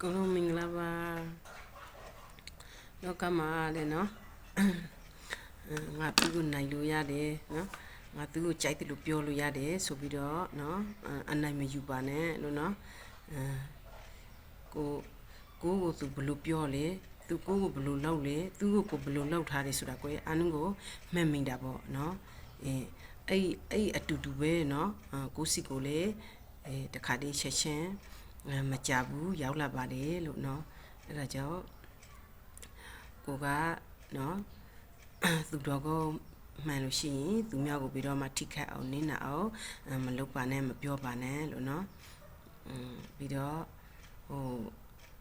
ကိုလုံးမင်္ဂလာပါလောကမှာတဲ့နော်အဲငါသူ့ကိုနိုင်လို့ရတယ်နော်ငါသူ့ကိုကြိုက်တယ်လို့ပြောလို့ရတယ်ဆိုပြီးတော့နော်အနိုင်မယူပါနဲ့လို့နော်အဲကိုကိုကိုသူဘလို့ပြောလေသူကိုကိုဘလို့လောက်လေသူ့ကိုကိုဘလို့လောက်ထားတယ်ဆိုတာကိုအာနုကိုမှတ်မိတာပေါ့နော်အဲအဲ့အဲ့အတူတူပဲနော်ကိုစီကိုလေအဲတခါတည်းချက်ချင်းအဲ မကြဘူးရောက်လာပါတယ်လို့เนาะအဲ့ဒါကြောင့်ကိုကเนาะသူတော်ကိုမှန်လို့ရှိရင်သူများကိုပြီးတော့မှထိခတ်အောင်နင်းနာအောင်မလုပ်ပါနဲ့မပြောပါနဲ့လို့เนาะอืมပြီးတော့ဟို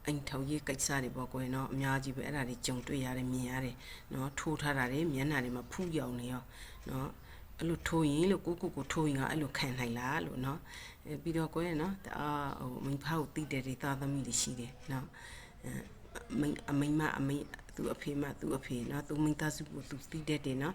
အိမ်ထောင်ရေးကိစ္စတွေပေါ့ကွယ်เนาะအများကြီးပဲအဲ့ဒါတွေကြုံတွေ့ရတယ်မြင်ရတယ်เนาะထိုးထားတာတွေမျက်နှာတွေမှာဖူးရောင်နေရောเนาะ အဲ့လိုထိုးရင်လို့ကိုကိုကိုထိုးရင်ကအဲ့လိုခံနိုင်လားလို့เนาะအဲပြီးတော့ကိုယ်နော်တအားဟိုမိဖကိုတိတယ်တွေသားသမီးတွေရှိတယ်နော်အဲမိအမိမအမိသူ့အဖေမသူ့အဖေနော်သူမိသားစုကိုသူတိတယ်တယ်နော်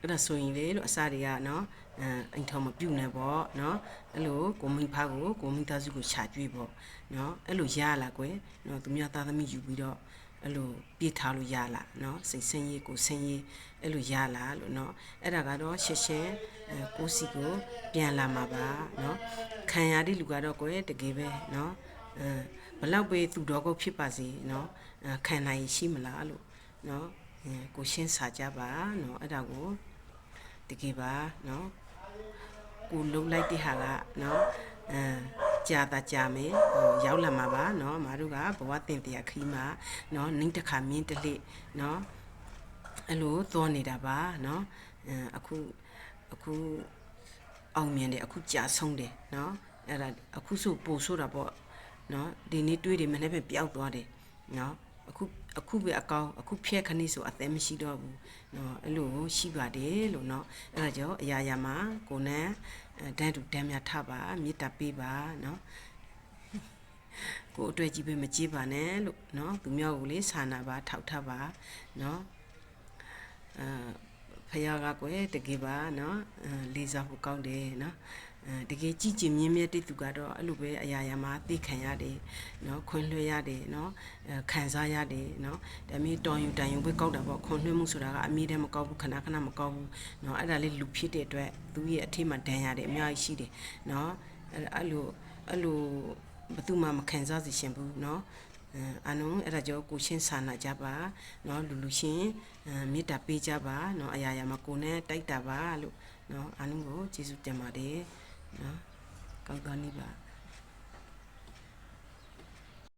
အဲ့ဒါဆိုရင်လေလို့အစားတွေကနော်အဲအိမ်ထောင်မပြုတ်နေပေါ့နော်အဲ့လိုကိုမိဖကိုကိုမိသားစုကိုခြာကျွေးပေါ့နော်အဲ့လိုရလာကွယ်နော်သူများသားသမီးယူပြီးတော့ အဲ့လိုပြေးထားလို့ရလာเนาะစိတ်ဆင်းရေးကိုဆင်းရေးအဲ့လိုရလာလို့เนาะအဲ့ဒါကတော့ရှက်ရှက်အဲကိုစီကိုပြန်လာမှာပါเนาะခံရတဲ့လူကတော့ကိုယ်တကယ်ပဲเนาะအဲဘလောက်ပဲသူတော်ကိုဖြစ်ပါစေเนาะခံနိုင်ရှိမလားလို့เนาะကိုရှင်းစာကြပါเนาะအဲ့ဒါကိုတကယ်ပါเนาะကိုလုံလိုက်တဲ့ဟာကเนาะအဲ ကြာတာကြာမယ်ဟိုရောက်လာမှာပါเนาะမတို့ကဘဝတင်တရားခီးမှာเนาะနှင်းတစ်ခါမြင်းတစ်လက်เนาะအဲ့လိုသွားနေတာပါเนาะအခုအခုအောင်မြင်တယ်အခုကြာဆုံးတယ်เนาะအဲ့ဒါအခုဆိုပို့ဆိုတာပေါ့เนาะဒီနေ့တွေးတယ်မနေ့ပဲပျောက်သွားတယ်เนาะ အခုအခုပဲအကောင်အခုဖျက်ခဏိဆိုအသက်မရှိတော့ဘူးနော်အဲ့လိုရှိပါတယ်လို့နော်အဲ့ဒါကြောင့်အရာရာမှာကိုနန်းဒန်းတူဒန်းများထပါမေတ္တာပေးပါနော်ကိုအတွက်ကြီးပဲမကြည့်ပါနဲ့လို့နော်သူမျိုးကိုလေဆာနာပါထောက်ထပါနော်အဲဖယားကကွယ်တကယ်ပါနော်လေးစားဖို့ကောင်းတယ်နော် တကယ်ကြည်ကျင်မြင့်မြတ်တဲ့သူကတော့အဲ့လိုပဲအရာရာမှာသိခံရတယ်เนาะခွင်လွှဲရတယ်เนาะခံစားရတယ်เนาะဒါမျိုးတော်ယူတန်ယူပဲကောက်တာပေါ့ခွင်လွှဲမှုဆိုတာကအမြဲတမ်းမကောက်ဘူးခဏခဏမကောက်ဘူးเนาะအဲ့ဒါလေးလူဖြစ်တဲ့အတွက်သူရဲ့အထိမှဒဏ်ရတယ်အများကြီးရှိတယ်เนาะအဲ့လိုအဲ့လိုဘသူမှမခံစားစေရှင်ဘူးเนาะအနုအဲ့ဒါကြောင့်ကိုရှင်းဆာနာကြပါเนาะလူလူရှင်မေတ္တာပေးကြပါเนาะအရာရာမှာကိုနဲ့တိုက်တာပါလို့เนาะအနုကိုကျေးဇူးတင်ပါတယ် နော်ကောင်းသွားနေပါ